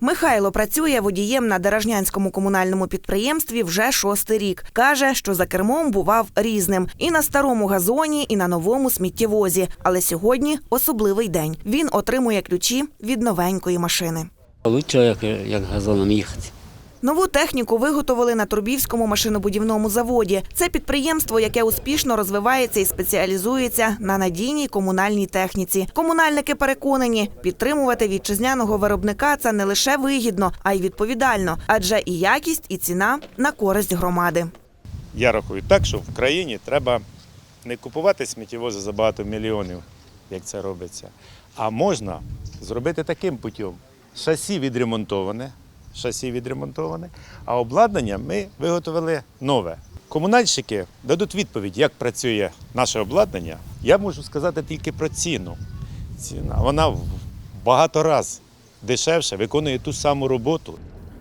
Михайло працює водієм на Дорожнянському комунальному підприємстві вже шостий рік. Каже, що за кермом бував різним і на старому газоні, і на новому сміттєвозі. Але сьогодні особливий день. Він отримує ключі від новенької машини. Лучше, як, як газоном їхати. Нову техніку виготовили на Турбівському машинобудівному заводі. Це підприємство, яке успішно розвивається і спеціалізується на надійній комунальній техніці. Комунальники переконані, підтримувати вітчизняного виробника це не лише вигідно, а й відповідально, адже і якість, і ціна на користь громади. Я рахую так, що в країні треба не купувати сміттєвози за багато мільйонів, як це робиться, а можна зробити таким путем. Шасі відремонтоване, шасі відремонтоване, а обладнання ми виготовили нове. Комунальщики дадуть відповідь, як працює наше обладнання. Я можу сказати тільки про ціну. Ціна вона в багато разів дешевше, виконує ту саму роботу.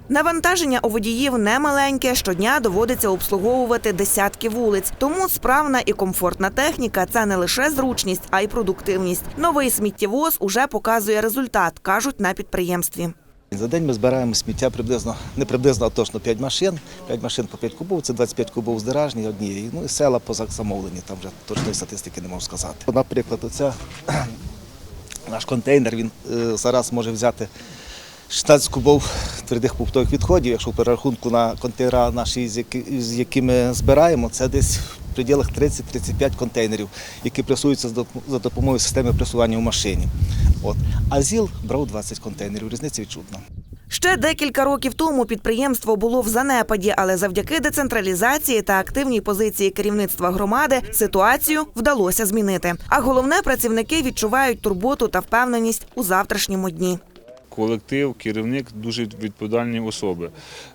Навантаження у водіїв немаленьке. Щодня доводиться обслуговувати десятки вулиць. Тому справна і комфортна техніка це не лише зручність, а й продуктивність. Новий сміттєвоз уже показує результат, кажуть на підприємстві. За день ми збираємо сміття приблизно, не приблизно, а точно 5 машин. 5 машин по 5 кубов, це 25 кубов здоражні однієї. Ну і села позамовлені, там вже точної статистики не можу сказати. Наприклад, оця, наш контейнер, він е, зараз може взяти 16 кубов твердих побутових відходів, якщо в перерахунку на контейнера наші, з якими збираємо, це десь в пределах 30-35 контейнерів, які пресуються за допомогою системи пресування в машині. От. А ЗІЛ брав 20 контейнерів, різниця відчутна. Ще декілька років тому підприємство було в занепаді, але завдяки децентралізації та активній позиції керівництва громади ситуацію вдалося змінити. А головне, працівники відчувають турботу та впевненість у завтрашньому дні. Колектив, керівник дуже відповідальні особи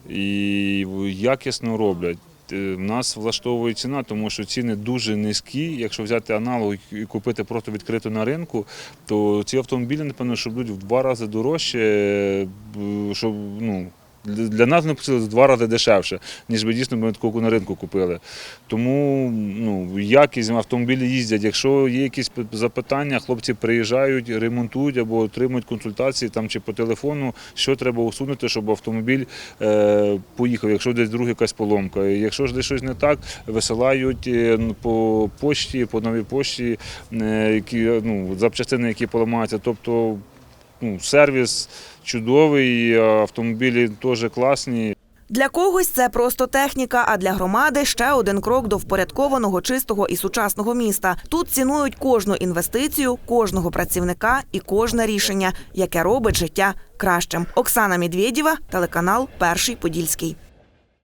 і якісно роблять. Е, Нас влаштовує ціна, тому що ціни дуже низькі. Якщо взяти аналог і купити просто відкрито на ринку, то ці автомобілі, напевно, що будуть в два рази дорожче, е, щоб ну. Для- нас не в два рази дешевше, ніж би дійсно ми таку на ринку купили. Тому ну, якість автомобілі їздять. Якщо є якісь запитання, хлопці приїжджають, ремонтують або отримують консультації там чи по телефону, що треба усунути, щоб автомобіль е, поїхав, якщо десь друга якась поломка. Якщо ж десь щось не так, висилають е, по почті, по новій почті, е, які, ну, запчастини, які поламаються. Тобто ну, сервіс чудовий, автомобілі теж класні. Для когось це просто техніка, а для громади ще один крок до впорядкованого, чистого і сучасного міста. Тут цінують кожну інвестицію, кожного працівника і кожне рішення, яке робить життя кращим. Оксана Медведєва, телеканал Перший Подільський.